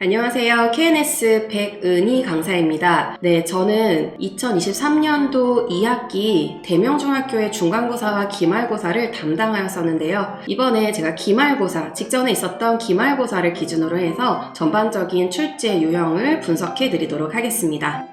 안녕하세요. KNS 백은희 강사입니다. 네, 저는 2023년도 2학기 대명중학교의 중간고사와 기말고사를 담당하였었는데요. 이번에 제가 기말고사, 직전에 있었던 기말고사를 기준으로 해서 전반적인 출제 유형을 분석해 드리도록 하겠습니다.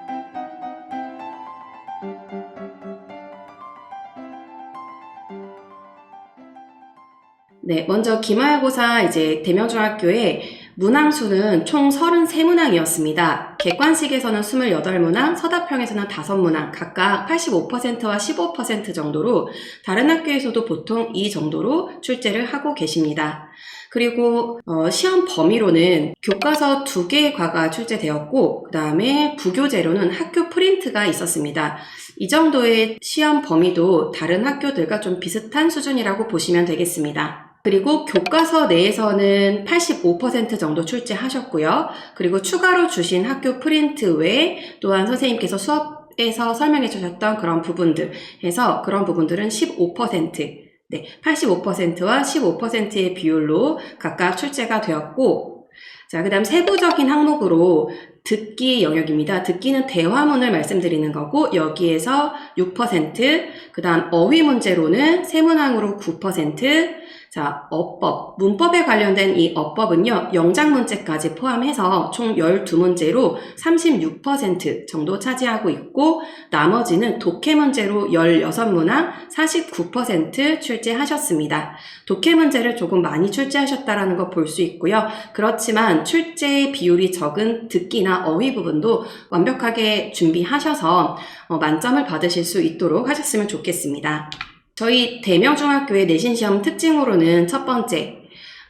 네, 먼저 기말고사 이제 대명중학교에 문항수는 총 33문항이었습니다. 객관식에서는 28문항, 서답형에서는 5문항, 각각 85%와 15% 정도로 다른 학교에서도 보통 이 정도로 출제를 하고 계십니다. 그리고 어, 시험 범위로는 교과서 두 개의 과가 출제되었고 그 다음에 부교재로는 학교 프린트가 있었습니다. 이 정도의 시험 범위도 다른 학교들과 좀 비슷한 수준이라고 보시면 되겠습니다. 그리고 교과서 내에서는 85% 정도 출제하셨고요. 그리고 추가로 주신 학교 프린트 외에 또한 선생님께서 수업에서 설명해 주셨던 그런 부분들 해서 그런 부분들은 15% 네, 85%와 15%의 비율로 각각 출제가 되었고 자, 그 다음 세부적인 항목으로 듣기 영역입니다. 듣기는 대화문을 말씀드리는 거고 여기에서 6%, 그 다음 어휘 문제로는 세문항으로 9%, 자, 어법, 문법에 관련된 이 어법은요, 영장 문제까지 포함해서 총 12문제로 36% 정도 차지하고 있고, 나머지는 독해 문제로 16문항 49% 출제하셨습니다. 독해 문제를 조금 많이 출제하셨다라는 거 볼 수 있고요. 그렇지만 출제 비율이 적은 듣기나 어휘 부분도 완벽하게 준비하셔서 어, 만점을 받으실 수 있도록 하셨으면 좋겠습니다. 저희 대명중학교의 내신시험 특징으로는 첫 번째,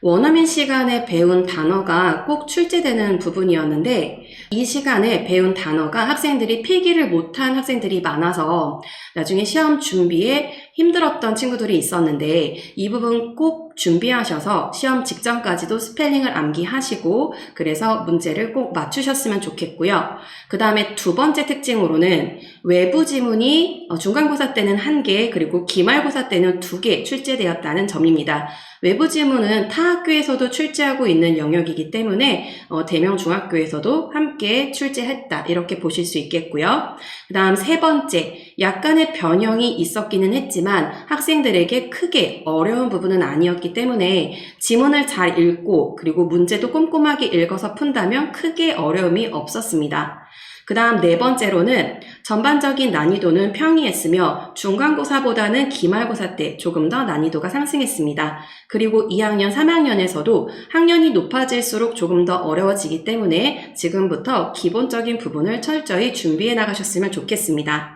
원어민 시간에 배운 단어가 꼭 출제되는 부분이었는데 이 시간에 배운 단어가 학생들이 필기를 못한 학생들이 많아서 나중에 시험 준비에 힘들었던 친구들이 있었는데 이 부분 꼭 준비하셔서 시험 직전까지도 스펠링을 암기하시고 그래서 문제를 꼭 맞추셨으면 좋겠고요. 그 다음에 두 번째 특징으로는 외부 지문이 어, 중간고사 때는 한 개 그리고 기말고사 때는 두 개 출제되었다는 점입니다. 외부 지문은 타 학교에서도 출제하고 있는 영역이기 때문에 어, 대명 중학교에서도 함께 출제했다 이렇게 보실 수 있겠고요. 그 다음 세 번째 약간의 변형이 있었기는 했지만 학생들에게 크게 어려운 부분은 아니었기 때문에 지문을 잘 읽고 그리고 문제도 꼼꼼하게 읽어서 푼다면 크게 어려움이 없었습니다. 그 다음 네 번째로는 전반적인 난이도는 평이했으며 중간고사보다는 기말고사 때 조금 더 난이도가 상승했습니다. 그리고 2학년, 3학년에서도 학년이 높아질수록 조금 더 어려워지기 때문에 지금부터 기본적인 부분을 철저히 준비해 나가셨으면 좋겠습니다.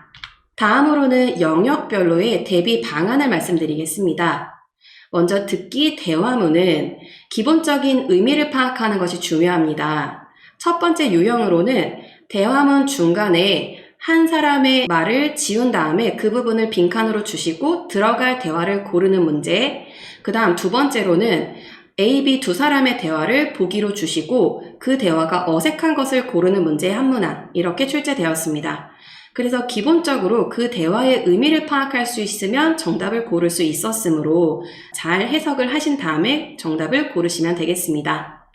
다음으로는 영역별로의 대비 방안을 말씀드리겠습니다. 먼저 듣기 대화문은 기본적인 의미를 파악하는 것이 중요합니다. 첫 번째 유형으로는 대화문 중간에 한 사람의 말을 지운 다음에 그 부분을 빈칸으로 주시고 들어갈 대화를 고르는 문제. 그 다음 두 번째로는 A, B 두 사람의 대화를 보기로 주시고 그 대화가 어색한 것을 고르는 문제 한 문항. 이렇게 출제되었습니다. 그래서 기본적으로 그 대화의 의미를 파악할 수 있으면 정답을 고를 수 있었으므로 잘 해석을 하신 다음에 정답을 고르시면 되겠습니다.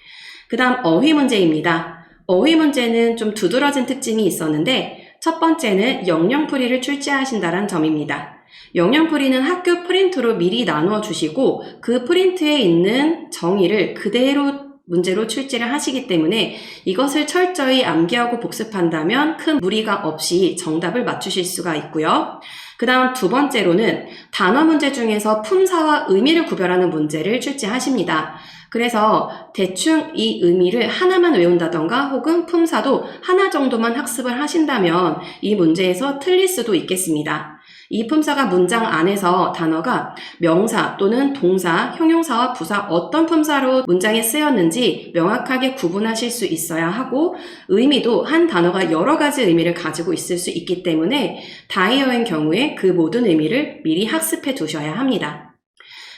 그 다음 어휘 문제입니다. 어휘 문제는 좀 두드러진 특징이 있었는데 첫 번째는 영영풀이를 출제하신다는 점입니다. 영영풀이는 학교 프린트로 미리 나누어 주시고 그 프린트에 있는 정의를 그대로 문제로 출제를 하시기 때문에 이것을 철저히 암기하고 복습한다면 큰 무리가 없이 정답을 맞추실 수가 있고요. 그 다음 두 번째로는 단어 문제 중에서 품사와 의미를 구별하는 문제를 출제하십니다. 그래서 대충 이 의미를 하나만 외운다던가 혹은 품사도 하나 정도만 학습을 하신다면 이 문제에서 틀릴 수도 있겠습니다. 이 품사가 문장 안에서 단어가 명사 또는 동사, 형용사와 부사 어떤 품사로 문장에 쓰였는지 명확하게 구분하실 수 있어야 하고 의미도 한 단어가 여러 가지 의미를 가지고 있을 수 있기 때문에 다이어인 경우에 그 모든 의미를 미리 학습해 두셔야 합니다.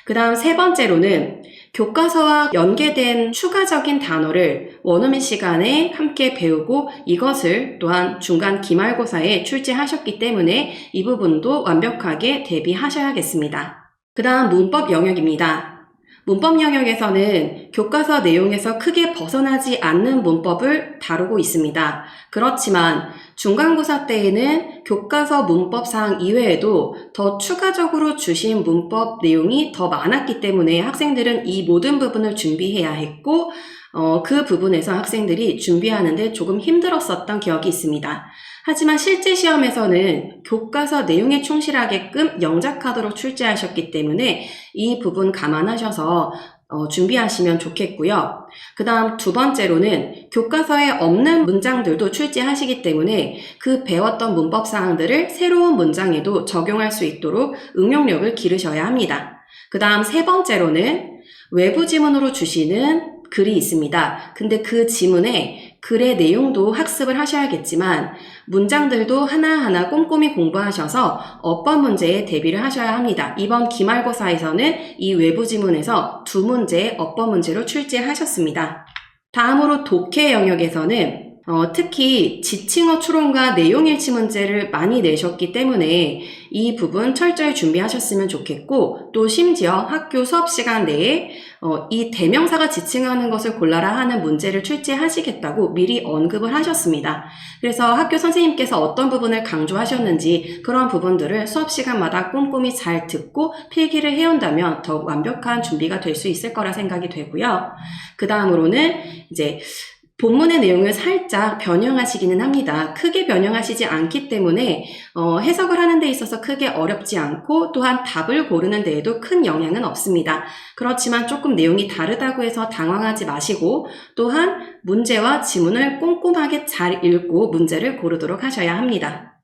그 다음 세 번째로는 교과서와 연계된 추가적인 단어를 원어민 시간에 함께 배우고 이것을 또한 중간 기말고사에 출제하셨기 때문에 이 부분도 완벽하게 대비하셔야겠습니다. 그 다음 문법 영역입니다. 문법 영역에서는 교과서 내용에서 크게 벗어나지 않는 문법을 다루고 있습니다. 그렇지만 중간고사 때에는 교과서 문법 사항 이외에도 더 추가적으로 주신 문법 내용이 더 많았기 때문에 학생들은 이 모든 부분을 준비해야 했고, 어, 그 부분에서 학생들이 준비하는데 조금 힘들었었던 기억이 있습니다. 하지만 실제 시험에서는 교과서 내용에 충실하게끔 영작하도록 출제하셨기 때문에 이 부분 감안하셔서 어, 준비하시면 좋겠고요. 그 다음 두 번째로는 교과서에 없는 문장들도 출제하시기 때문에 그 배웠던 문법 사항들을 새로운 문장에도 적용할 수 있도록 응용력을 기르셔야 합니다. 그 다음 세 번째로는 외부 지문으로 주시는 글이 있습니다. 근데 그 지문에 글의 내용도 학습을 하셔야겠지만 문장들도 하나하나 꼼꼼히 공부하셔서 어법 문제에 대비를 하셔야 합니다. 이번 기말고사에서는 이 외부 지문에서 두 문제 어법 문제로 출제하셨습니다. 다음으로 독해 영역에서는 어, 특히 지칭어 추론과 내용 일치 문제를 많이 내셨기 때문에 이 부분 철저히 준비하셨으면 좋겠고 또 심지어 학교 수업 시간 내에 어, 이 대명사가 지칭하는 것을 골라라 하는 문제를 출제하시겠다고 미리 언급을 하셨습니다. 그래서 학교 선생님께서 어떤 부분을 강조하셨는지 그런 부분들을 수업 시간마다 꼼꼼히 잘 듣고 필기를 해온다면 더 완벽한 준비가 될 수 있을 거라 생각이 되고요. 그 다음으로는 이제 본문의 내용을 살짝 변형하시기는 합니다. 크게 변형하시지 않기 때문에 어, 해석을 하는 데 있어서 크게 어렵지 않고 또한 답을 고르는 데에도 큰 영향은 없습니다. 그렇지만 조금 내용이 다르다고 해서 당황하지 마시고 또한 문제와 지문을 꼼꼼하게 잘 읽고 문제를 고르도록 하셔야 합니다.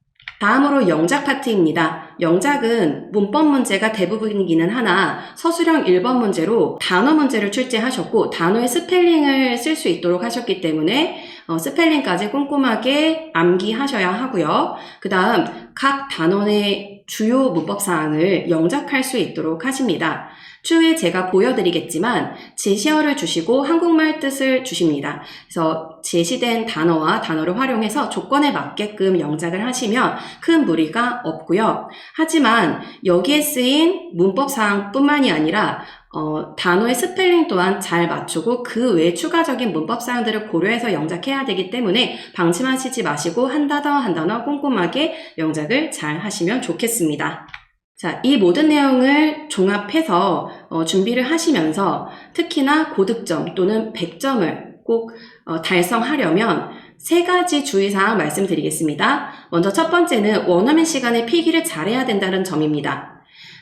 다음으로 영작 파트입니다. 영작은 문법 문제가 대부분이기는 하나 서술형 1번 문제로 단어 문제를 출제하셨고 단어의 스펠링을 쓸 수 있도록 하셨기 때문에 어, 스펠링까지 꼼꼼하게 암기하셔야 하고요. 그 다음 각 단원의 주요 문법 사항을 영작할 수 있도록 하십니다. 추후에 제가 보여드리겠지만 제시어를 주시고 한국말 뜻을 주십니다. 그래서 제시된 단어와 단어를 활용해서 조건에 맞게끔 영작을 하시면 큰 무리가 없고요. 하지만 여기에 쓰인 문법 사항뿐만이 아니라 어, 단어의 스펠링 또한 잘 맞추고 그 외 추가적인 문법 사항들을 고려해서 영작해야 되기 때문에 방심하시지 마시고 한 단어 한 단어 꼼꼼하게 영작을 잘 하시면 좋겠습니다. 자, 이 모든 내용을 종합해서 어, 준비를 하시면서 특히나 고득점 또는 100점을 꼭 어, 달성하려면 세 가지 주의사항 말씀드리겠습니다. 먼저 첫 번째는 원어민 시간에 필기를 잘해야 된다는 점입니다.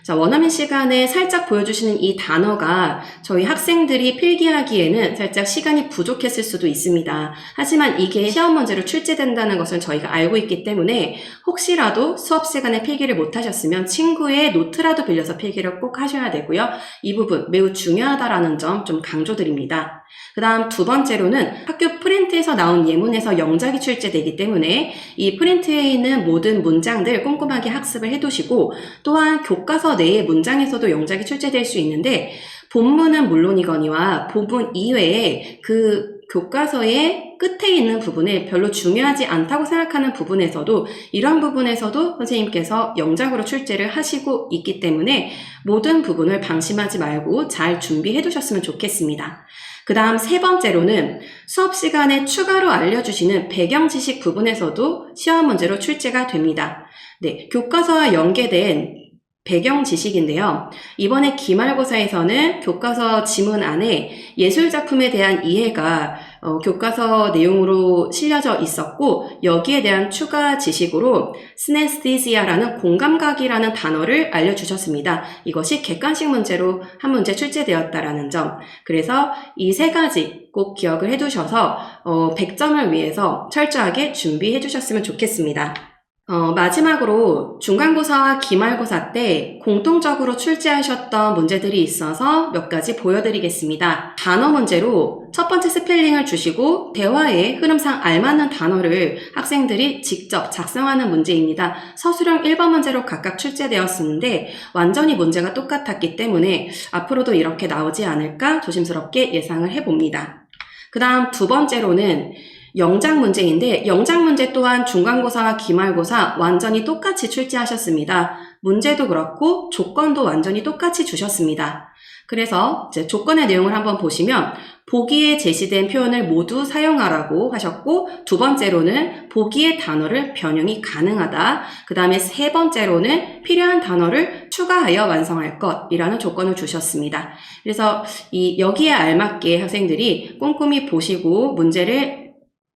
자, 원어민 시간에 살짝 보여주시는 이 단어가 저희 학생들이 필기하기에는 살짝 시간이 부족했을 수도 있습니다. 하지만 이게 시험 문제로 출제된다는 것을 저희가 알고 있기 때문에 혹시라도 수업 시간에 필기를 못하셨으면 친구의 노트라도 빌려서 필기를 꼭 하셔야 되고요. 이 부분 매우 중요하다라는 점 좀 강조드립니다. 그 다음 두 번째로는 학교 프린트에서 나온 예문에서 영작이 출제되기 때문에 이 프린트에 있는 모든 문장들 꼼꼼하게 학습을 해두시고 또한 교과서 내의 문장에서도 영작이 출제될 수 있는데 본문은 물론이거니와 본문 이외에 그 교과서의 끝에 있는 부분에 별로 중요하지 않다고 생각하는 부분에서도 이런 부분에서도 선생님께서 영작으로 출제를 하시고 있기 때문에 모든 부분을 방심하지 말고 잘 준비해 두셨으면 좋겠습니다. 그 다음 세 번째로는 수업 시간에 추가로 알려주시는 배경 지식 부분에서도 시험 문제로 출제가 됩니다. 네, 교과서와 연계된 배경 지식인데요. 이번에 기말고사에서는 교과서 지문 안에 예술 작품에 대한 이해가 어, 교과서 내용으로 실려져 있었고 여기에 대한 추가 지식으로 스네스티지아라는 공감각이라는 단어를 알려주셨습니다. 이것이 객관식 문제로 한 문제 출제되었다라는 점. 그래서 이 세 가지 꼭 기억을 해두셔서 어, 100점을 위해서 철저하게 준비해 주셨으면 좋겠습니다. 어, 마지막으로 중간고사와 기말고사 때 공통적으로 출제하셨던 문제들이 있어서 몇 가지 보여드리겠습니다. 단어 문제로 첫 번째 스펠링을 주시고 대화의 흐름상 알맞는 단어를 학생들이 직접 작성하는 문제입니다. 서술형 1번 문제로 각각 출제되었었는데 완전히 문제가 똑같았기 때문에 앞으로도 이렇게 나오지 않을까 조심스럽게 예상을 해봅니다. 그 다음 두 번째로는 영작 문제인데 영작 문제 또한 중간고사와 기말고사 완전히 똑같이 출제하셨습니다. 문제도 그렇고 조건도 완전히 똑같이 주셨습니다. 그래서 조건의 내용을 한번 보시면 보기에 제시된 표현을 모두 사용하라고 하셨고 두 번째로는 보기의 단어를 변형이 가능하다. 그 다음에 세 번째로는 필요한 단어를 추가하여 완성할 것이라는 조건을 주셨습니다. 그래서 이 여기에 알맞게 학생들이 꼼꼼히 보시고 문제를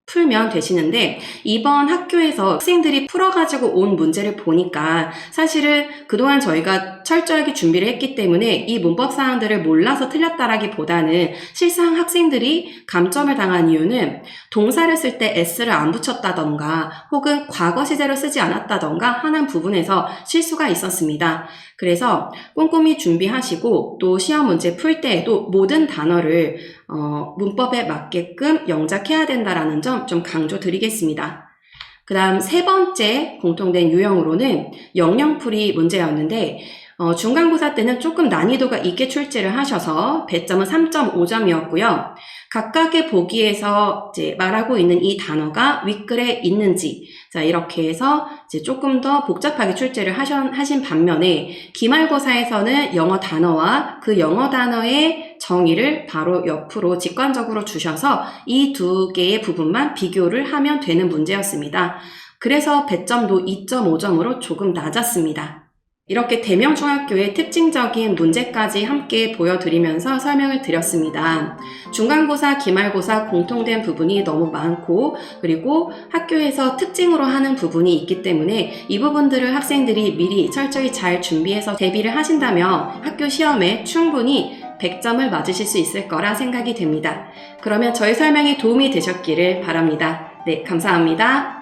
풀면 되시는데 이번 학교에서 학생들이 풀어가지고 온 문제를 보니까 사실은 그동안 저희가 철저하게 준비를 했기 때문에 이 문법 사항들을 몰라서 틀렸다라기보다는 실상 학생들이 감점을 당한 이유는 동사를 쓸 때 s를 안 붙였다던가 혹은 과거 시제로 쓰지 않았다던가 하는 부분에서 실수가 있었습니다. 그래서 꼼꼼히 준비하시고 또 시험 문제 풀 때에도 모든 단어를 어, 문법에 맞게끔 영작해야 된다라는 점 좀 강조드리겠습니다. 그 다음 세 번째 공통된 유형으로는 영영풀이 문제였는데 어, 중간고사 때는 조금 난이도가 있게 출제를 하셔서 배점은 3.5점이었고요. 각각의 보기에서 말하고 있는 이 단어가 윗글에 있는지 자 이렇게 해서 조금 더 복잡하게 출제를 하신, 하신 반면에 기말고사에서는 영어 단어와 그 영어 단어의 정의를 바로 옆으로 직관적으로 주셔서 이 두 개의 부분만 비교를 하면 되는 문제였습니다. 그래서 배점도 2.5점으로 조금 낮았습니다. 이렇게 대명중학교의 특징적인 문제까지 함께 보여드리면서 설명을 드렸습니다. 중간고사, 기말고사 공통된 부분이 너무 많고 그리고 학교에서 특징으로 하는 부분이 있기 때문에 이 부분들을 학생들이 미리 철저히 잘 준비해서 대비를 하신다면 학교 시험에 충분히 100점을 맞으실 수 있을 거라 생각이 됩니다. 그러면 저의 설명이 도움이 되셨기를 바랍니다. 네, 감사합니다.